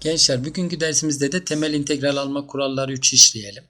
Gençler bugünkü dersimizde de temel integral alma kuralları 3 işleyelim.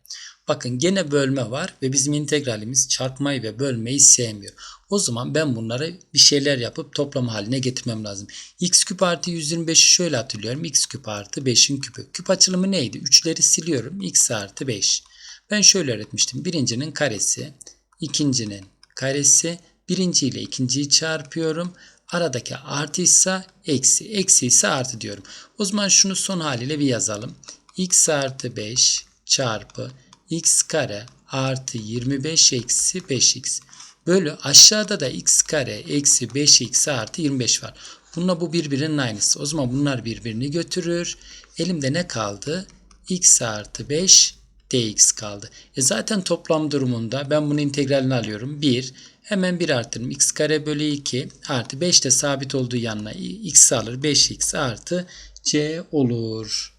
Bakın gene bölme var ve bizim integralimiz çarpmayı ve bölmeyi sevmiyor. O zaman ben bunları bir şeyler yapıp toplam haline getirmem lazım. x küp artı 125'i şöyle hatırlıyorum. x küp artı 5'in küpü. Küp açılımı neydi? 3'leri siliyorum. x artı 5. Ben şöyle öğretmiştim. Birincinin karesi, ikincinin karesi, birinci ile ikinciyi çarpıyorum. Aradaki artıysa eksi, eksi ise artı diyorum. O zaman şunu son haliyle bir yazalım. x artı 5 çarpı x kare artı 25 eksi 5x bölü aşağıda da x kare eksi 5x artı 25 var. Bununla bu birbirinin aynısı. O zaman bunlar birbirini götürür. Elimde ne kaldı? x artı 5 dx kaldı. E zaten toplam durumunda ben bunun integralini alıyorum. 1 hemen 1 artırım. x kare bölü 2 artı 5 de sabit olduğu yanına x alır. 5x artı c olur.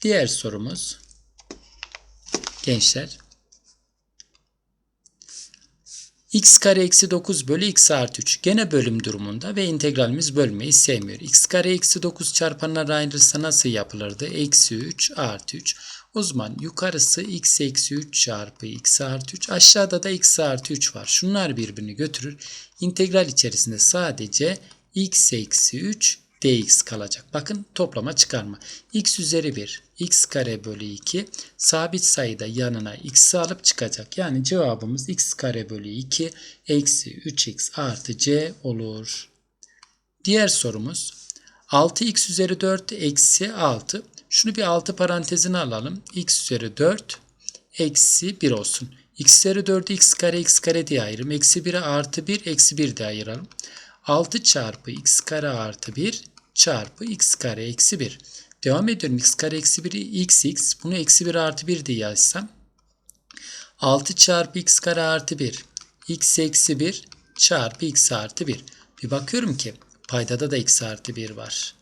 Diğer sorumuz gençler x kare eksi 9 bölü x artı 3 gene bölüm durumunda ve integralimiz bölmeyi sevmiyor. x kare eksi 9 çarpanlar ayrılırsa nasıl yapılırdı? Eksi 3 artı 3. O zaman yukarısı x eksi 3 çarpı x artı 3 aşağıda da x artı 3 var. Şunlar birbirini götürür. İntegral içerisinde sadece x eksi 3 dx kalacak. Bakın toplama çıkarma. x üzeri 1 x kare bölü 2 sabit sayıda yanına x alıp çıkacak. Yani cevabımız x kare bölü 2 eksi 3x artı c olur. Diğer sorumuz 6x üzeri 4 eksi 6. Şunu bir 6 parantezine alalım. x üzeri 4 eksi 1 olsun. x üzeri 4'ü x kare x kare diye ayıralım. Eksi 1'e artı 1 eksi 1 diye ayıralım. 6 çarpı x kare artı 1 çarpı x kare eksi 1. Devam ediyorum. x kare eksi 1 x x. Bunu eksi 1 artı 1 diye yazsam. 6 çarpı x kare artı 1. x eksi 1 çarpı x artı 1. Bir bakıyorum ki paydada da x artı 1 var.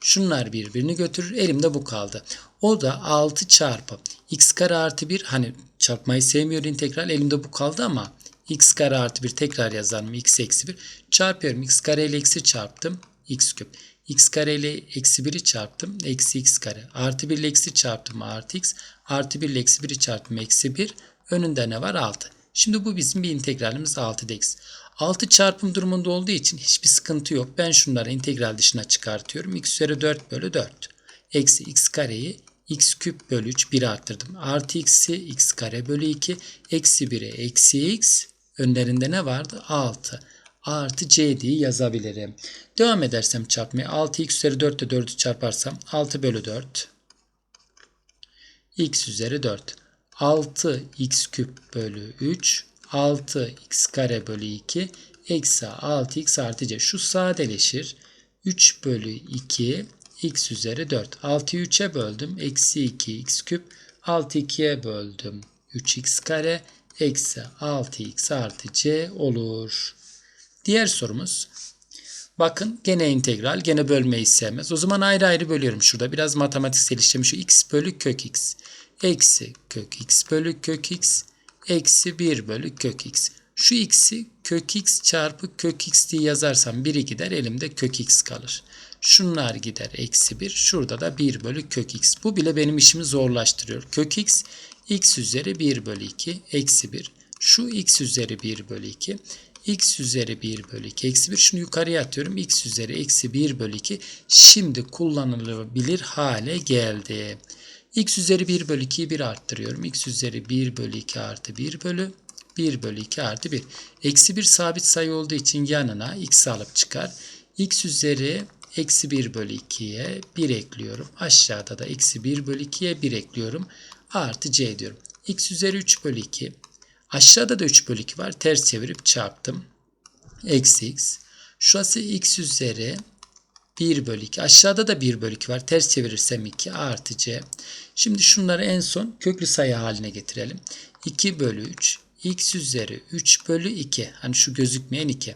Şunlar birbirini götürür. Elimde bu kaldı. O da 6 çarpı x kare artı 1. Hani çarpmayı sevmiyor integral. Elimde bu kaldı ama x kare artı 1 tekrar yazarım. x eksi 1 çarpıyorum. x kare ile eksi çarptım. x küp. x kare ile eksi 1'i çarptım. Eksi x kare. Artı 1 ile eksi çarptım. Artı x. Artı 1 ile eksi 1'i çarptım. Eksi 1. Önünde ne var? 6. Şimdi bu bizim bir integralimiz 6 dx. 6 çarpım durumunda olduğu için hiçbir sıkıntı yok. Ben şunları integral dışına çıkartıyorum. x üzeri 4 bölü 4. Eksi x kareyi x küp bölü 3 1 arttırdım. Artı x'i x kare bölü 2. Eksi 1'e eksi x. Önlerinde ne vardı? 6 artı c diye yazabilirim. Devam edersem çarpmaya 6x üzeri 4 ile 4'ü çarparsam 6 bölü 4 x üzeri 4 6x küp bölü 3 6x kare bölü 2 eksi 6x artı c. Şu sadeleşir. 3 bölü 2 x üzeri 4. 6'yı 3'e böldüm. Eksi 2x küp. 6 2'ye böldüm. 3x kare eksi 6x artı c olur. Diğer sorumuz. Bakın gene integral, gene bölmeyi sevmez. O zaman ayrı ayrı bölüyorum şurada. Biraz matematiksel işlemi şu x bölü kök x. Eksi kök x bölü kök x. Eksi 1 bölü kök x. Şu x'i kök x çarpı kök x diye yazarsam 1'i gider elimde kök x kalır. Şunlar gider eksi 1. Şurada da 1 bölü kök x. Bu bile benim işimi zorlaştırıyor. Kök x x üzeri 1 bölü 2 eksi 1. Şu x üzeri 1 bölü 2 x üzeri 1 bölü 2 eksi 1 şunu yukarıya atıyorum. x üzeri eksi 1 bölü 2 şimdi kullanılabilir hale geldi. X üzeri 1 bölü 2'yi 1 arttırıyorum. x üzeri 1 bölü 2 artı 1 bölü 1 bölü 2 artı 1. Eksi 1 sabit sayı olduğu için yanına x alıp çıkar. x üzeri eksi 1 bölü 2'ye 1 ekliyorum. Aşağıda da eksi 1 bölü 2'ye 1 ekliyorum. Artı c diyorum. x üzeri 3 bölü 2 Aşağıda da 3 bölü 2 var. Ters çevirip çarptım. Eksi x. Şurası x üzeri 1 bölü 2. Aşağıda da 1 bölü 2 var. Ters çevirirsem 2 artı c. Şimdi şunları en son köklü sayı haline getirelim. 2 bölü 3. x üzeri 3 bölü 2. Hani şu gözükmeyen 2.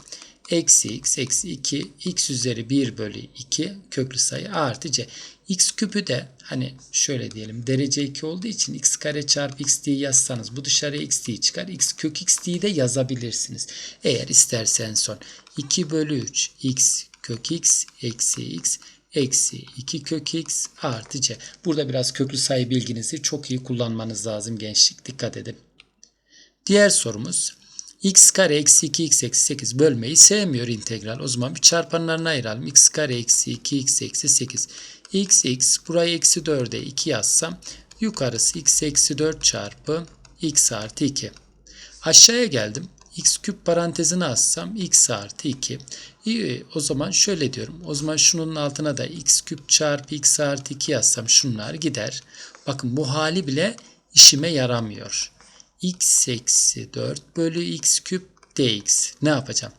Eksi x eksi 2 x üzeri 1 bölü 2 köklü sayı artı c. x küpü de hani şöyle diyelim derece 2 olduğu için x kare çarpı x diye yazsanız bu dışarıya x diye çıkar. x kök x diye de yazabilirsiniz. Eğer istersen son 2 bölü 3 x kök x eksi x eksi 2 kök x artı c. Burada biraz köklü sayı bilginizi çok iyi kullanmanız lazım gençlik. Dikkat edin. Diğer sorumuz x kare eksi 2x eksi 8 bölmeyi sevmiyor integral. O zaman bir çarpanlarına ayıralım. x kare eksi 2x eksi 8. x x burayı eksi 4'e 2 yazsam yukarısı x eksi 4 çarpı x artı 2. Aşağıya geldim. X küp parantezini açsam x artı 2. İyi o zaman şöyle diyorum. O zaman şunun altına da x küp çarpı x artı 2 yazsam şunlar gider. Bakın bu hali bile işime yaramıyor. x eksi 4 bölü x küp dx. Ne yapacağım?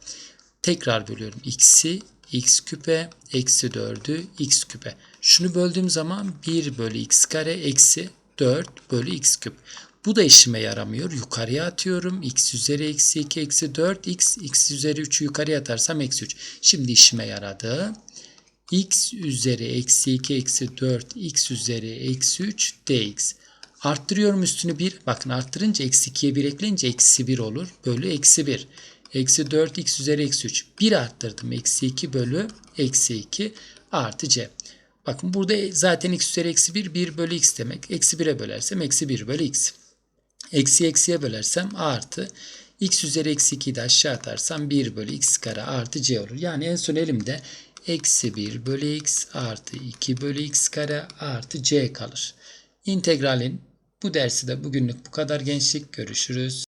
Tekrar bölüyorum. x'i x küpe eksi 4'ü x küpe. Şunu böldüğüm zaman 1 bölü x kare eksi 4 bölü x küp. Bu da işime yaramıyor. Yukarıya atıyorum. x üzeri eksi 2 eksi 4 x x üzeri 3'ü yukarıya atarsam eksi 3. Şimdi işime yaradı. x üzeri eksi 2 eksi 4 x üzeri eksi 3 dx. Arttırıyorum üstünü 1. Bakın arttırınca eksi 2'ye 1 ekleyince eksi 1 olur. Bölü eksi 1. Eksi 4 x üzeri eksi 3. 1 arttırdım. Eksi 2 bölü eksi 2 artı c. Bakın burada zaten x üzeri eksi 1 1 bölü x demek. Eksi 1'e bölersem eksi 1 bölü x. Eksi eksiye bölersem artı x üzeri eksi 2'yi de aşağı atarsam 1 bölü x kare artı c olur. Yani en son elimde eksi 1 bölü x artı 2 bölü x kare artı c kalır. İntegralin bu dersi de bugünlük bu kadar gençlik. Görüşürüz.